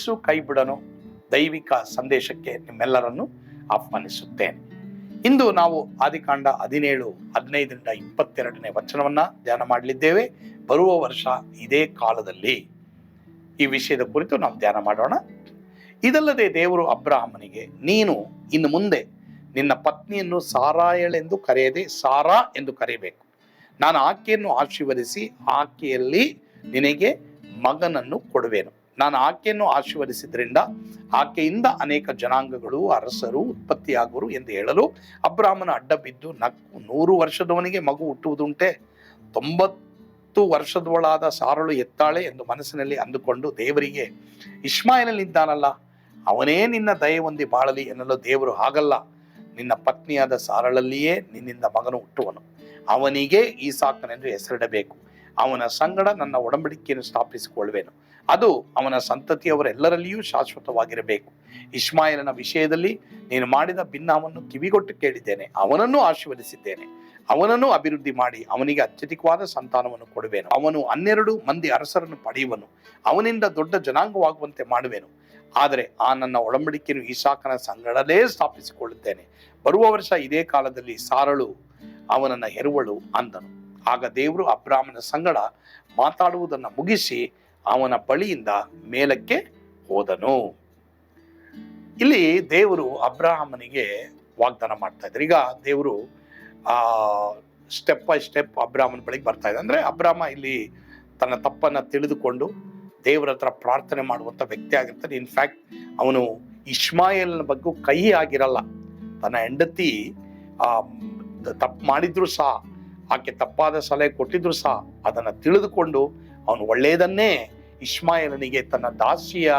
ಯೇಸು ಕೈ ಬಿಡನು ದೈವಿಕ ಸಂದೇಶಕ್ಕೆ ನಿಮ್ಮೆಲ್ಲರನ್ನು ಆಹ್ವಾನಿಸುತ್ತೇನೆ. ಇಂದು ನಾವು ಆದಿಕಾಂಡ ಹದಿನೇಳು, ಹದಿನೈದರಿಂದ ಇಪ್ಪತ್ತೆರಡನೇ ವಚನವನ್ನ ಧ್ಯಾನ ಮಾಡಲಿದ್ದೇವೆ. ಬರುವ ವರ್ಷ ಇದೇ ಕಾಲದಲ್ಲಿ. ಈ ವಿಷಯದ ಕುರಿತು ನಾವು ಧ್ಯಾನ ಮಾಡೋಣ. ಇದಲ್ಲದೆ ದೇವರು ಅಬ್ರಾಹ್ಮನಿಗೆ, ನೀನು ಇನ್ನು ಮುಂದೆ ನಿನ್ನ ಪತ್ನಿಯನ್ನು ಸಾರಾಯಳೆಂದು ಕರೆಯದೆ ಸಾರಾ ಎಂದು ಕರೆಯಬೇಕು. ನಾನು ಆಕೆಯನ್ನು ಆಶೀರ್ವದಿಸಿ ಆಕೆಯಲ್ಲಿ ನಿನಗೆ ಮಗನನ್ನು ಕೊಡುವೆನು. ನಾನು ಆಕೆಯನ್ನು ಆಶೀರ್ವದಿಸಿದ್ರಿಂದ ಆಕೆಯಿಂದ ಅನೇಕ ಜನಾಂಗಗಳು, ಅರಸರು, ಉತ್ಪತ್ತಿಯಾಗುವರು ಎಂದು ಹೇಳಲು ಅಬ್ರಾಹ್ಮನ ಅಡ್ಡ ಬಿದ್ದು ನಕ್ಕು ನೂರು ವರ್ಷದವನಿಗೆ ಮಗು ಹುಟ್ಟುವುದುಂಟೆ. ತೊಂಬತ್ತು ವರ್ಷದವಳಾದ ಸಾರಳು ಎತ್ತಾಳೆ ಎಂದು ಮನಸ್ಸಿನಲ್ಲಿ ಅಂದುಕೊಂಡು ದೇವರಿಗೆ ಇಸ್ಮಾಯಿಲನಿದ್ದಾನಲ್ಲ ಅವನೇ ನಿನ್ನ ದಯೆ ಬಾಳಲಿ ಎನ್ನಲು ದೇವರು ಹಾಗಲ್ಲ. ನಿನ್ನ ಪತ್ನಿಯಾದ ಸಾರಳಲ್ಲಿಯೇ ನಿನ್ನಿಂದ ಮಗನು ಹುಟ್ಟುವನು. ಅವನಿಗೆ ಈ ಸಾಕನೆಂದು ಹೆಸರಿಡಬೇಕು. ಅವನ ಸಂಗಡ ನನ್ನ ಒಡಂಬಡಿಕೆಯನ್ನು ಸ್ಥಾಪಿಸಿಕೊಳ್ಳುವೆನು. ಅದು ಅವನ ಸಂತತಿಯವರೆಲ್ಲರಲ್ಲಿಯೂ ಶಾಶ್ವತವಾಗಿರಬೇಕು. ಇಸ್ಮಾಯಿಲನ ವಿಷಯದಲ್ಲಿ ನೀನು ಮಾಡಿದ ಭಿನ್ನವನ್ನು ಕಿವಿಗೊಟ್ಟು ಕೇಳಿದ್ದೇನೆ. ಅವನನ್ನು ಆಶೀರ್ವದಿಸಿದ್ದೇನೆ. ಅವನನ್ನು ಅಭಿವೃದ್ಧಿ ಮಾಡಿ ಅವನಿಗೆ ಅತ್ಯಧಿಕವಾದ ಸಂತಾನವನ್ನು ಕೊಡುವೆನು. ಅವನು ಹನ್ನೆರಡು ಮಂದಿ ಅರಸರನ್ನು ಪಡೆಯುವನು. ಅವನಿಂದ ದೊಡ್ಡ ಜನಾಂಗವಾಗುವಂತೆ ಮಾಡುವೆನು. ಆದರೆ ಆ ನನ್ನ ಒಡಂಬಡಿಕೆಯನ್ನು ಈಶಾಕನ ಸಂಗಡಲೇ ಸ್ಥಾಪಿಸಿಕೊಳ್ಳುತ್ತೇನೆ. ಬರುವ ವರ್ಷ ಇದೇ ಕಾಲದಲ್ಲಿ ಸಾರಳು ಅವನನ್ನ ಹೆರುವಳು ಅಂದನು. ಆಗ ದೇವರು ಅಬ್ರಾಹ್ಮನ ಸಂಗಡ ಮಾತಾಡುವುದನ್ನು ಮುಗಿಸಿ ಅವನ ಬಳಿಯಿಂದ ಮೇಲಕ್ಕೆ ಹೋದನು. ಇಲ್ಲಿ ದೇವರು ಅಬ್ರಾಹ್ಮನಿಗೆ ವಾಗ್ದಾನ ಮಾಡ್ತಾ ಇದ್ದಾರೆ. ಈಗ ದೇವರು, ಆ ಸ್ಟೆಪ್ ಬೈ ಸ್ಟೆಪ್ ಅಬ್ರಾಹ್ಮನ ಬಳಿಗೆ ಬರ್ತಾ ಇದೆ ಅಂದ್ರೆ ಅಬ್ರಾಹ್ಮ ಇಲ್ಲಿ ತನ್ನ ತಪ್ಪನ್ನ ತಿಳಿದುಕೊಂಡು ದೇವರ ಹತ್ರ ಪ್ರಾರ್ಥನೆ ಮಾಡುವಂಥ ವ್ಯಕ್ತಿ ಆಗಿರ್ತಾನೆ. ಇನ್ಫ್ಯಾಕ್ಟ್ ಅವನು ಇಶ್ಮಾಯಿಲ್ನ ಬಗ್ಗೆ ಕೈ ಆಗಿರಲ್ಲ. ತನ್ನ ಹೆಂಡತಿ ತಪ್ಪು ಮಾಡಿದ್ರು ಸಹ ಆಕೆ ತಪ್ಪಾದ ಸಲಹೆ ಕೊಟ್ಟಿದ್ರು ಸಹ ಅದನ್ನ ತಿಳಿದುಕೊಂಡು ಅವನು ಒಳ್ಳೆಯದನ್ನೇ ಇಸ್ಮಾಯಲನಿಗೆ ತನ್ನ ದಾಸಿಯ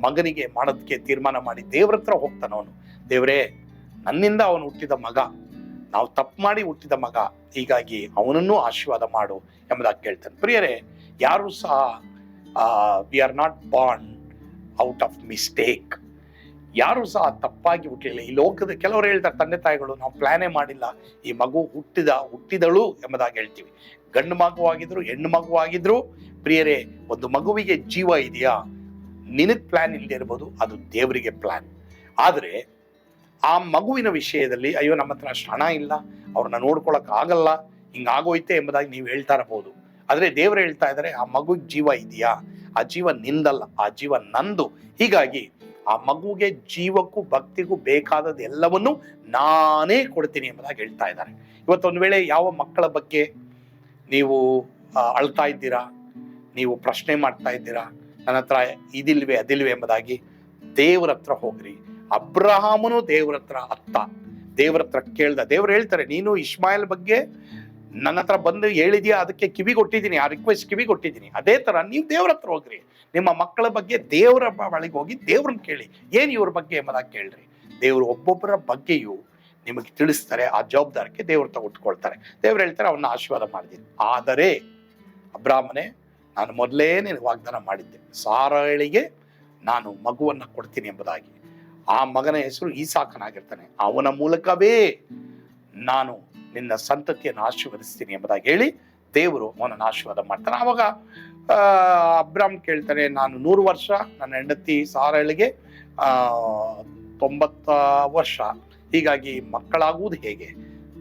ಮಗನಿಗೆ ಮಾಡೋದಕ್ಕೆ ತೀರ್ಮಾನ ಮಾಡಿ ದೇವ್ರ ಹತ್ರ ಹೋಗ್ತಾನ ಅವನು. ದೇವರೇ, ನನ್ನಿಂದ ಅವನು ಹುಟ್ಟಿದ ಮಗ. ನಾವು ತಪ್ಪು ಮಾಡಿ ಹುಟ್ಟಿದ ಮಗ. ಹೀಗಾಗಿ ಅವನನ್ನು ಆಶೀರ್ವಾದ ಮಾಡು ಎಂಬುದಾಗಿ ಕೇಳ್ತಾನೆ. ಪ್ರಿಯರೇ, ಯಾರು ಸಹ we are not born out of mistake ಯಾರು ಸಹ ತಪ್ಪಾಗಿ ಹುಟ್ಟಿಲ್ಲ ಈ ಲೋಕದ ಕೆಲವರು ಹೇಳ್ತಾರೆ, ತಂದೆ ತಾಯಿಗಳು, ನಾವು ಪ್ಲಾನೇ ಮಾಡಿಲ್ಲ. ಈ ಮಗು ಹುಟ್ಟಿದ, ಹುಟ್ಟಿದಳು ಎಂಬುದಾಗಿ ಹೇಳ್ತೀವಿ. ಗಂಡು ಮಗುವಾಗಿದ್ರು ಹೆಣ್ಣು ಮಗುವಾಗಿದ್ರು ಪ್ರಿಯರೇ, ಒಂದು ಮಗುವಿಗೆ ಜೀವ ಇದೆಯಾ? ನಿನಗೆ ಪ್ಲಾನ್ ಇಲ್ಲದೆ ಇರ್ಬೋದು, ಅದು ದೇವರಿಗೆ ಪ್ಲಾನ್ ಆದರೆ, ಆ ಮಗುವಿನ ವಿಷಯದಲ್ಲಿ, ಅಯ್ಯೋ, ನಮ್ಮ ಹತ್ರ ಅಷ್ಟು ಇಲ್ಲ, ಅವ್ರನ್ನ ನೋಡ್ಕೊಳಕ್ ಆಗಲ್ಲ ಹಿಂಗಾಗೋಯ್ತೆ ಎಂಬುದಾಗಿ ನೀವು ಹೇಳ್ತಾ ಇರಬಹುದು. ಆದರೆ ದೇವರು ಹೇಳ್ತಾ ಇದ್ದಾರೆ, ಆ ಮಗುಗೆ ಜೀವ ಇದೆಯಾ? ಆ ಜೀವ ನಿಂದಲ್ಲ, ಆ ಜೀವ ನಂದು. ಹೀಗಾಗಿ ಆ ಮಗುಗೆ ಜೀವಕ್ಕೂ ಭಕ್ತಿಗೂ ಬೇಕಾದದ್ದು ಎಲ್ಲವನ್ನೂ ನಾನೇ ಕೊಡ್ತೀನಿ ಎಂಬುದಾಗಿ ಹೇಳ್ತಾ ಇದ್ದಾರೆ. ಇವತ್ತೊಂದು ವೇಳೆ ಯಾವ ಮಕ್ಕಳ ಬಗ್ಗೆ ನೀವು ಅಳ್ತಾ ಇದ್ದೀರಾ? ನೀವು ಪ್ರಶ್ನೆ ಮಾಡ್ತಾ ಇದ್ದೀರಾ? ನನ್ನ ಹತ್ರ ಇದಿಲ್ವೇ, ಅದಿಲ್ವೇ ಎಂಬುದಾಗಿ ದೇವ್ರ ಹತ್ರ ಹೋಗ್ರಿ. ಅಬ್ರಹಾಮನು ದೇವ್ರ ಹತ್ರ ಅತ್ತ. ದೇವ್ರ ಹತ್ರ ಕೇಳ್ದ. ದೇವ್ರು ಹೇಳ್ತಾರೆ, ನೀನು ಇಸ್ಮಾಯಿಲ್ ಬಗ್ಗೆ ನನ್ನ ಹತ್ರ ಬಂದು ಹೇಳಿದ್ಯಾ? ಅದಕ್ಕೆ ಕಿವಿ ಕೊಟ್ಟಿದ್ದೀನಿ ಆ ರಿಕ್ವೆಸ್ಟ್ ಕಿವಿ ಕೊಟ್ಟಿದ್ದೀನಿ ಅದೇ ತರ ನೀವು ದೇವ್ರ ಹತ್ರ ಹೋಗ್ರಿ. ನಿಮ್ಮ ಮಕ್ಕಳ ಬಗ್ಗೆ ದೇವರ ಬಳಿಗೆ ಹೋಗಿ ದೇವ್ರನ್ನ ಕೇಳಿ. ಏನು ಇವ್ರ ಬಗ್ಗೆ ಎಂಬುದಾಗಿ ಕೇಳ್ರಿ. ದೇವರು ಒಬ್ಬೊಬ್ಬರ ಬಗ್ಗೆಯೂ ನಿಮಗೆ ತಿಳಿಸ್ತಾರೆ. ಆ ಜವಾಬ್ದಾರಿಕೆ ದೇವ್ರು ತಗೊಟ್ಕೊಳ್ತಾರೆ ದೇವ್ರು ಹೇಳ್ತಾರೆ, ಅವನ್ನ ಆಶೀರ್ವಾದ ಮಾಡಿದ್ದೀನಿ. ಆದರೆ, ಅಬ್ರಾಹ್ಮನೆ, ನಾನು ಮೊದಲೇ ನಿನಗೆ ವಾಗ್ದಾನ ಮಾಡಿದ್ದೆ. ಸಾರಳಿಗೆ ನಾನು ಮಗುವನ್ನ ಕೊಡ್ತೀನಿ ಎಂಬುದಾಗಿ. ಆ ಮಗನ ಹೆಸರು ಈಸಾಕನಾಗಿರ್ತಾನೆ. ಅವನ ಮೂಲಕವೇ ನಾನು ನಿನ್ನ ಸಂತತಿಯನ್ನು ಆಶೀರ್ವದಿಸ್ತೀನಿ ಎಂಬುದಾಗಿ ಹೇಳಿ ದೇವರು ಅವನನ್ನು ಆಶೀರ್ವಾದ ಮಾಡ್ತಾನೆ. ಆವಾಗ ಅಬ್ರಾಮ್ ಕೇಳ್ತಾನೆ, ನಾನು ನೂರು ವರ್ಷ, ನನ್ನ ಹೆಂಡತಿ ಸಾರಳಿಗೆ ತೊಂಬತ್ತ ವರ್ಷ. ಹೀಗಾಗಿ ಮಕ್ಕಳಾಗುವುದು ಹೇಗೆ?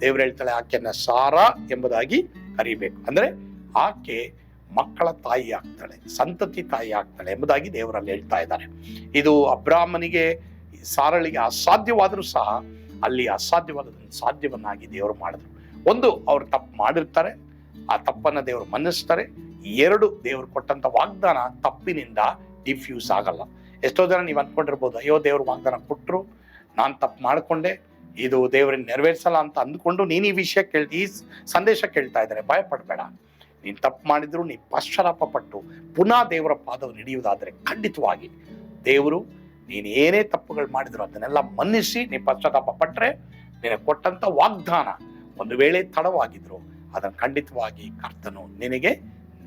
ದೇವ್ರು ಹೇಳ್ತಾಳೆ, ಆಕೆಯನ್ನ ಸಾರ ಎಂಬುದಾಗಿ ಕರಿಬೇಕು. ಅಂದ್ರೆ, ಆಕೆ ಮಕ್ಕಳ ತಾಯಿ ಆಗ್ತಾಳೆ, ಸಂತತಿ ತಾಯಿ ಆಗ್ತಾಳೆ ಎಂಬುದಾಗಿ ದೇವರಲ್ಲಿ ಹೇಳ್ತಾ ಇದ್ದಾರೆ. ಇದು ಅಬ್ರಾಹ್ಮನಿಗೆ ಸಾರಳಿಗೆ ಅಸಾಧ್ಯವಾದರೂ ಸಹ, ಅಲ್ಲಿ ಅಸಾಧ್ಯವಾದ ಸಾಧ್ಯವನ್ನಾಗಿ ದೇವರು ಮಾಡಿದ್ರು. ಒಂದು, ಅವ್ರು ತಪ್ಪು ಮಾಡಿರ್ತಾರೆ. ಆ ತಪ್ಪನ್ನ ದೇವರು ಮನ್ನಿಸ್ತಾರೆ. ಎರಡು ದೇವರು ಕೊಟ್ಟಂತ ವಾಗ್ದಾನ ತಪ್ಪಿನಿಂದ ಡಿಫ್ಯೂಸ್ ಆಗಲ್ಲ. ಎಷ್ಟೋ ಜನ ನೀವು ಅಂದ್ಕೊಂಡಿರ್ಬೋದು ಅಯ್ಯೋ, ದೇವರು ವಾಗ್ದಾನ ಕೊಟ್ಟರು ನಾನು ತಪ್ಪು ಮಾಡಿಕೊಂಡೆ, ಇದು ದೇವರನ್ನ ನೆರವೇರಿಸಲ್ಲ ಅಂತ ಅಂದ್ಕೊಂಡು ನೀನು ಈ ವಿಷಯ ಕೇಳ್ತಿ ಈ ಸಂದೇಶ ಕೇಳ್ತಾ ಇದ್ದಾರೆ. ಭಯ ಪಡಬೇಡ ನೀನು ತಪ್ಪು ಮಾಡಿದ್ರು ನೀ ಪಶ್ಚಾತ್ತಾಪ ಪಟ್ಟು, ಪುನಃ ದೇವರ ಪಾದವನ್ನು ಹಿಡಿಯುವುದಾದರೆ ಖಂಡಿತವಾಗಿ ದೇವರು ನೀನು ಏನೇ ತಪ್ಪುಗಳು ಮಾಡಿದ್ರು ಅದನ್ನೆಲ್ಲ ಮನ್ನಿಸಿ, ನೀ ಪಶ್ಚಾತ್ತಾಪ ಪಟ್ಟರೆ ನಿನಗೆ ಕೊಟ್ಟಂಥ ವಾಗ್ದಾನ ಒಂದು ವೇಳೆ ತಡವಾಗಿದ್ರು ಅದನ್ನು ಖಂಡಿತವಾಗಿ ಕರ್ತನು ನಿನಗೆ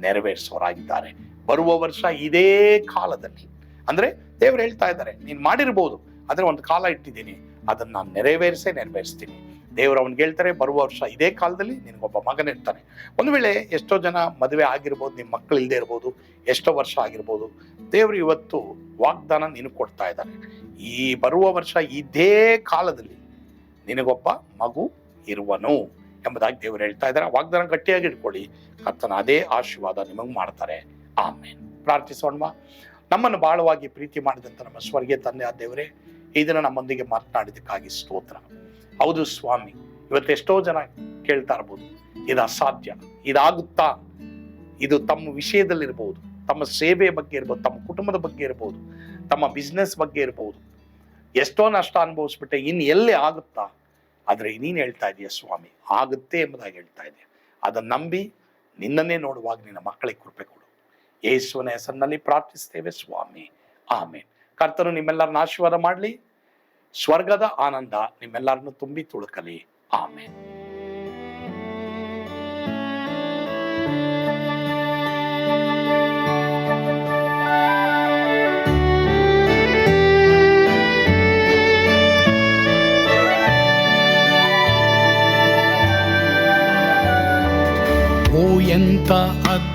ನೆರವೇರಿಸೋರಾಗಿದ್ದಾರೆ ಬರುವ ವರ್ಷ ಇದೇ ಕಾಲದಲ್ಲಿ. ಅಂದ್ರೆ ದೇವರು ಹೇಳ್ತಾ ಇದ್ದಾರೆ, ನೀನು ಮಾಡಿರ್ಬೋದು, ಆದರೆ ಒಂದು ಕಾಲ ಇಟ್ಟಿದ್ದೀನಿ, ಅದನ್ನು ನಾನು ನೆರವೇರಿಸೇ ನೆರವೇರಿಸ್ತೀನಿ. ದೇವರು ಅವನ್ಗೆ ಹೇಳ್ತಾರೆ, ಬರುವ ವರ್ಷ ಇದೇ ಕಾಲದಲ್ಲಿ ನಿನಗೊಬ್ಬ ಮಗನಿರ್ತಾನೆ. ಒಂದು ವೇಳೆ ಎಷ್ಟೋ ಜನ ಮದುವೆ ಆಗಿರ್ಬೋದು ನಿಮ್ಮ ಮಕ್ಕಳು ಇಲ್ಲದೆ ಇರ್ಬೋದು, ಎಷ್ಟೋ ವರ್ಷ ಆಗಿರ್ಬೋದು, ದೇವರು ಇವತ್ತು ವಾಗ್ದಾನ ನಿನಗೆ ಕೊಡ್ತಾ ಇದ್ದಾರೆ. ಈ ಬರುವ ವರ್ಷ ಇದೇ ಕಾಲದಲ್ಲಿ ನಿನಗೊಬ್ಬ ಮಗು ಇರುವನು. ಎಂಬುದಾಗಿ ದೇವರು ಹೇಳ್ತಾ ಇದ್ದಾರೆ. ವಾಗ್ದಾನ ಗಟ್ಟಿಯಾಗಿ ಇಟ್ಕೊಳ್ಳಿ ಕರ್ತನ ಅದೇ ಆಶೀರ್ವಾದ ನಿಮಗೆ ಮಾಡ್ತಾರೆ. ಆಮೇಲೆ ಪ್ರಾರ್ಥಿಸೋಣ ನಮ್ಮನ್ನು ಬಾಳವಾಗಿ ಪ್ರೀತಿ ಮಾಡಿದಂತ ನಮ್ಮ ಸ್ವರ್ಗೀಯ ತಂದೆ ಆ ದೇವರೇ ಇದನ್ನ ನಮ್ಮೊಂದಿಗೆ ಮಾತನಾಡಿದಕ್ಕಾಗಿ ಸ್ತೋತ್ರ. ಹೌದು ಸ್ವಾಮಿ, ಇವತ್ತು ಎಷ್ಟೋ ಜನ ಕೇಳ್ತಾ ಇರ್ಬೋದು, ಇದು ಅಸಾಧ್ಯ, ಇದಾಗುತ್ತಾ? ಇದು ತಮ್ಮ ವಿಷಯದಲ್ಲಿರ್ಬೋದು, ತಮ್ಮ ಸೇವೆ ಬಗ್ಗೆ ಇರ್ಬೋದು, ತಮ್ಮ ಕುಟುಂಬದ ಬಗ್ಗೆ ಇರ್ಬೋದು, ತಮ್ಮ ಬಿಸ್ನೆಸ್ ಬಗ್ಗೆ ಇರ್ಬೋದು. ಎಷ್ಟೋ ನಷ್ಟ ಅನುಭವಿಸ್ಬಿಟ್ಟೆ, ಇನ್ನು ಎಲ್ಲಿ ಆಗುತ್ತಾ? ಆದ್ರೆ ನೀನು ಹೇಳ್ತಾ ಇದೀಯ ಸ್ವಾಮಿ? ಆಗುತ್ತೆ ಎಂಬುದಾಗಿ ಹೇಳ್ತಾ ಇದೆ ಅದನ್ನ ನಂಬಿ ನಿನ್ನನ್ನೇ ನೋಡುವಾಗ ನಿನ್ನ ಮಕ್ಕಳಿಗೆ ಕೃಪೆ ಕೊಡು. ಯೇಸುವನ ಹೆಸರಿನಲ್ಲಿ ಪ್ರಾರ್ಥಿಸ್ತೇವೆ ಸ್ವಾಮಿ. ಆಮೇನ್. ಕರ್ತನು ನಿಮ್ಮೆಲ್ಲರನ್ನ ಆಶೀರ್ವಾದ ಮಾಡಲಿ. ಸ್ವರ್ಗದ ಆನಂದ ನಿಮ್ಮೆಲ್ಲರನ್ನು ತುಂಬಿ ತುಳುಕಲಿ. ಆಮೇನ್.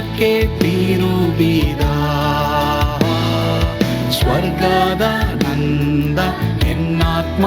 ದಿನಕ್ಕೆ ತಿರುಬಿದ ಸ್ವರ್ಗದ ನಂದ ಎನ್ನಾತ್ಮ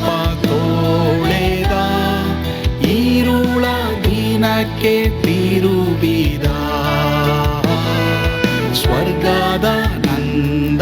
ದಿನಕ್ಕೆ ತಿರುಬಿದ ಸ್ವರ್ಗದ ನಂದ